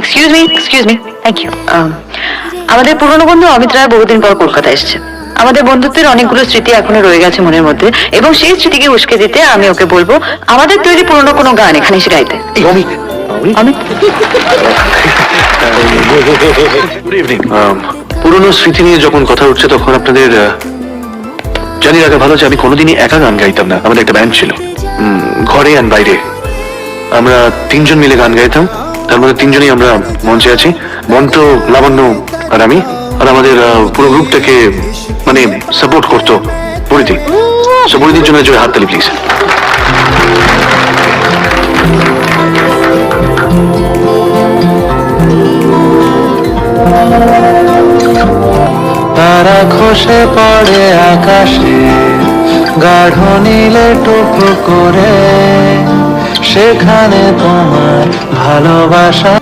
Excuse me excuse me thank you Um, আমাদের পুরনো বন্ধু অমিত রায় বহুদিন পর কলকাতা এসেছে। আমাদের বন্ধুত্বের অনেকগুলো স্মৃতি এখনও রয়ে গেছে মনের মধ্যে এবং সেই স্মৃতিকে উস্কে দিতে আমি ওকে বলব আমাদের তৈরি পুরনো কোনো গান এখানে এসে গাইতে। Amit. Amit? Good evening Um, পুরনো স্মৃতি নিয়ে যখন কথা উঠছে তখন আপনাদের জানি রাখা ভালো যে আমি কোনোদিনই একা গান গাইতাম না। আমাদের একটা ব্যান্ড ছিল। ঘরে আর বাইরে। আমরা তিনজন মিলে গান গাইতাম। তার মধ্যে তিনজনই আমরা মঞ্চে আছি। মন্ত্র লাবণ্য আর আমি। আর আমাদের পুরো গ্রুপটাকে মানে সাপোর্ট করতো পরিধি পরিধির জন্য জোরে হাততালি প্লিজ তারা খসে পড়ে আকাশে, গাঢ় নীলে টুকরো করে। সেখানে তোমার ভালোবাসা